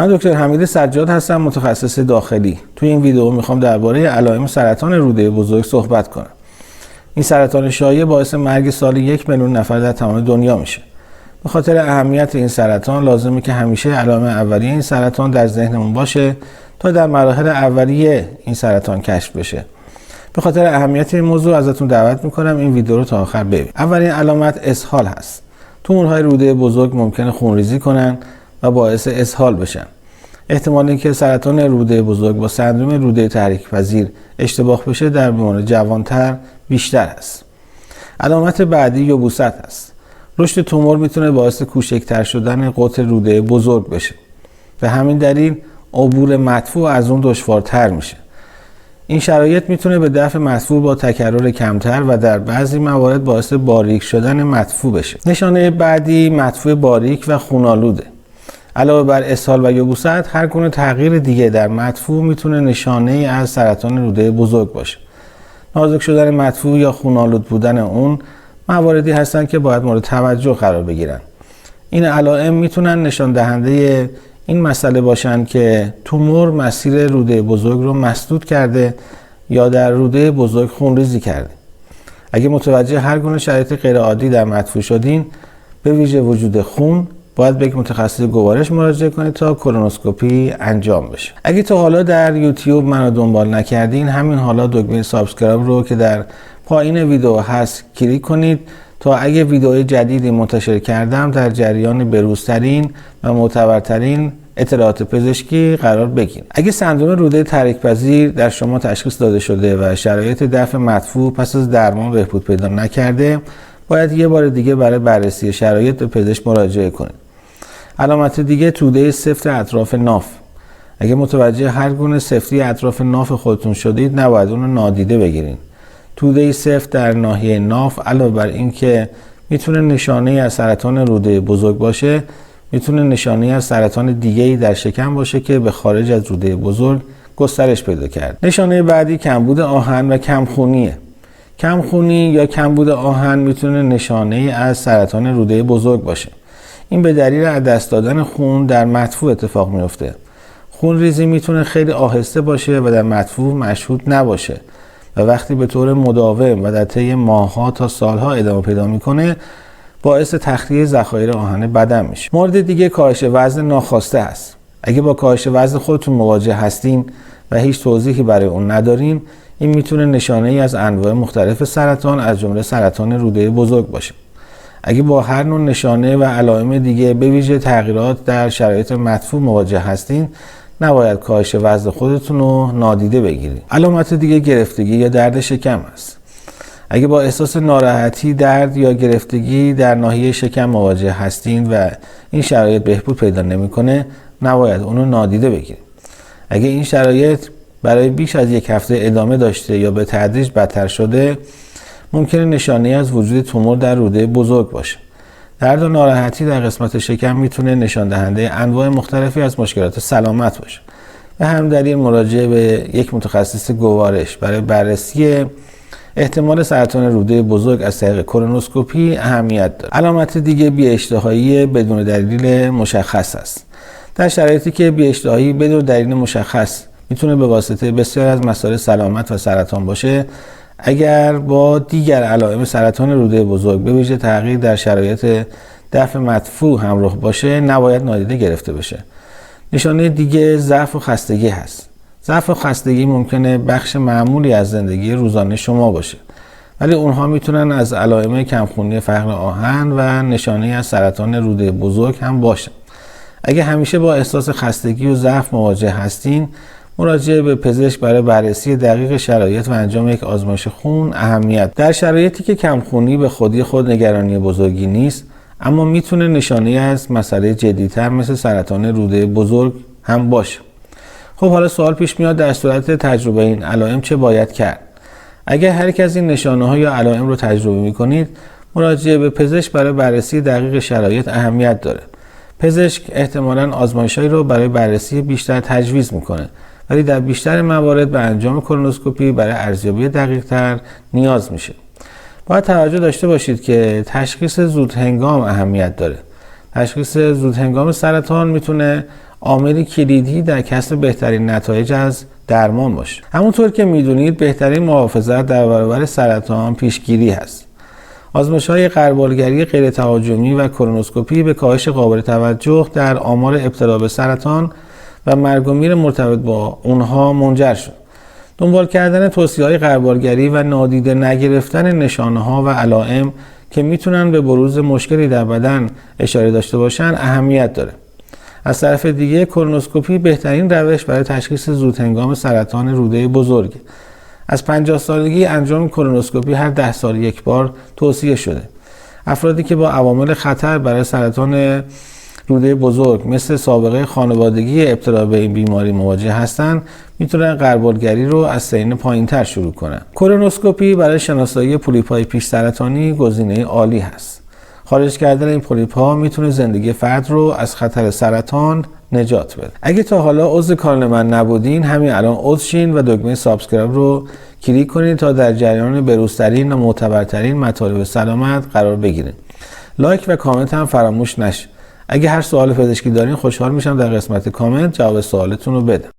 من دکتر حمید سجاد هستم متخصص داخلی. توی این ویدیو می‌خوام درباره علائم سرطان روده بزرگ صحبت کنم. این سرطان شایع باعث مرگ سال یک میلیون نفر در تمام دنیا میشه. به خاطر اهمیت این سرطان لازمه که همیشه علائم اولیه این سرطان در ذهنمون باشه تا در مراحل اولیه این سرطان کشف بشه. به خاطر اهمیت این موضوع ازتون دعوت می‌کنم این ویدیو رو تا آخر ببینید. اولین علامت اسهال هست. تومورهای روده بزرگ ممکنه خونریزی کنن. و باعث اسهال بشن. احتمال اینکه سرطان روده بزرگ با سندروم روده تحریک پذیر اشتباه بشه در بیمار جوانتر بیشتر است. علامت بعدی یبوست است. رشد تومور می‌تونه باعث کوچکتر شدن قطر روده بزرگ بشه به همین دلیل عبور مدفوع از اون دشوارتر میشه. این شرایط می‌تونه به دفع مدفوع با تکرر کمتر و در بعضی موارد باعث باریک شدن مدفوع بشه. نشانه بعدی مدفوع باریک و خونالوده علاوه بر اسهال و یبوست هر گونه تغییر دیگه در مدفوع می‌تونه نشانه ای از سرطان روده بزرگ باشه. نازک شدن مدفوع یا خونالود بودن اون مواردی هستند که باید مورد توجه قرار بگیرن این علائم می‌تونن نشان دهنده این مسئله باشند که تومور مسیر روده بزرگ رو مسدود کرده یا در روده بزرگ خونریزی کرده. اگه متوجه هر گونه شرایط غیرعادی در مدفوع شدین به ویژه وجود خون باید به یک متخصص گوارش مراجعه کنید تا کولونوسکوپی انجام بشه. اگه تا حالا در یوتیوب منو دنبال نکردین همین حالا دکمه سابسکرایب رو که در پایین ویدیو هست کلیک کنید تا اگه ویدیو جدیدی منتشر کردم در جریان بروزترین و معتبرترین اطلاعات پزشکی قرار بگیرید اگه سندروم روده تحریک پذیر در شما تشخیص داده شده و شرایط دفع مدفوع پس از درمان بهبود پیدا نکرده باید یه بار دیگه برای بررسی شرایط به پزشک مراجعه کنید. علامت دیگه توده سفت اطراف ناف. اگه متوجه هر گونه سفتی اطراف ناف خودتون شدید نباید اون رو نادیده بگیرید توده سفت در ناحیه ناف علاوه بر اینکه می‌تونه نشانه از سرطان روده بزرگ باشه می‌تونه نشانه از سرطان دیگه در شکم باشه که به خارج از روده بزرگ گسترش پیدا کرد. نشانه بعدی کمبود آهن و کمخونیه. کمخونی یا کمبود آهن می‌تونه نشانه از سرطان روده بزرگ باشه. این به دلیل از دست دادن خون در مدفوع اتفاق میفته خون ریزی می‌تونه خیلی آهسته باشه و در مدفوع مشهود نباشه و وقتی به طور مداوم و در طی ماهها تا سالها ادامه پیدا می‌کنه باعث تخلیه ذخایر آهن بدن میشه. مورد دیگه کاهش وزن ناخواسته است. اگه با کاهش وزن خودتون مواجه هستین و هیچ توضیحی برای اون ندارین این می‌تونه نشانه ای از انواع مختلف سرطان از جمله سرطان روده بزرگ باشه. اگه با هر نوع نشانه و علائم دیگه به ویژه تغییرات در شرایط مدفوع مواجه هستین نباید کاهش وزن خودتون رو نادیده بگیرید. علامت دیگه گرفتگی یا درد شکم است. اگه با احساس ناراحتی درد یا گرفتگی در ناحیه شکم مواجه هستین و این شرایط بهبود پیدا نمی‌کنه نباید اونو نادیده بگیرید. اگه این شرایط برای بیش از یک هفته ادامه داشته یا به تدریج بدتر شده ممکنه نشانه از وجود تومور در روده بزرگ باشه درد و ناراحتی در قسمت شکم می‌تونه نشان دهنده انواع مختلفی از مشکلات سلامت باشه به هم دلیل مراجعه به یک متخصص گوارش برای بررسی احتمال سرطان روده بزرگ از طریق کولونوسکوپی اهمیت دارد. علامت دیگه بی اشتهایی بدون دلیل مشخص است. در شرایطی که بی اشتهایی بدون دلیل مشخص می‌تونه به واسطه بسیار از مسائل سلامت و سرطان باشه اگر با دیگر علائم سرطان روده بزرگ به ویژه تغییر در شرایط دفع مدفوع همراه باشه نباید نادیده گرفته بشه. نشانه دیگه ضعف و خستگی هست. ضعف و خستگی ممکنه بخش معمولی از زندگی روزانه شما باشه. ولی اونها می‌تونن از علائم کمخونی فقر آهن و نشانه از سرطان روده بزرگ هم باشه اگه همیشه با احساس خستگی و ضعف مواجه هستین مراجعه به پزشک برای بررسی دقیق شرایط و انجام یک آزمایش خون اهمیت. در شرایطی که کمخونی به خودی خود نگرانی بزرگی نیست اما می‌تونه نشانه از مسئله جدیتر مثل سرطان روده بزرگ هم باشه. خب حالا سوال پیش میاد در صورت تجربه این علائم چه باید کرد؟ اگر هر از این نشانه ها یا علائم رو تجربه می کنید مراجعه به پزشک برای بررسی دقیق شرایط اهمیت داره. پزشک احتمالا آزمایشهایی رو برای بررسی بیشتر تجویز می‌کنه. ولی در بیشتر موارد به انجام کولونوسکوپی برای ارزیابی دقیق تر نیاز میشه. باید توجه داشته باشید که تشخیص زود هنگام اهمیت داره. تشخیص زود هنگام سرطان می‌تونه عاملی کلیدی در کسب بهترین نتایج از درمان باشه. همونطور که می‌دونید بهترین محافظت در برابر سرطان پیشگیری هست. آزمایش های قربالگری غیر تهاجمی و کرونوسکوپی به کاهش قابل توجه در آمار ابتلا به سرطان و مرگ و میر مرتبط با اونها منجر شد. دنبال کردن توصیه های قربالگری و نادیده نگرفتن نشانه ها و علائم که می‌تونن به بروز مشکلی در بدن اشاره داشته باشن اهمیت داره. از طرف دیگه کرونوسکوپی بهترین روش برای تشخیص زودهنگام سرطان روده بزرگ از 50 سالگی انجام کرونوسکوپی هر ده سال یک بار توصیه شده. افرادی که با عوامل خطر برای سرطان روده بزرگ مثل سابقه خانوادگی ابتلا به این بیماری مواجه هستند می‌تونن قربالگری رو از سین پایین تر شروع کنن. کرونوسکوپی برای شناسایی پولیپ های پیش سرطانی گزینه عالی هست. خارج کردن این پولیپ ها می‌تونه زندگی فرد رو از خطر سرطان نجات بده. اگه تا حالا عضو کانال من نبودین همین الان عضو شین و دکمه سابسکرایب رو کلیک کنید تا در جریان بروزترین و معتبرترین مطالب سلامت قرار بگیرید لایک و کامنت هم فراموش نشه اگه هر سوال پزشکی دارین خوشحال میشم در قسمت کامنت جواب سوالتون رو بدم.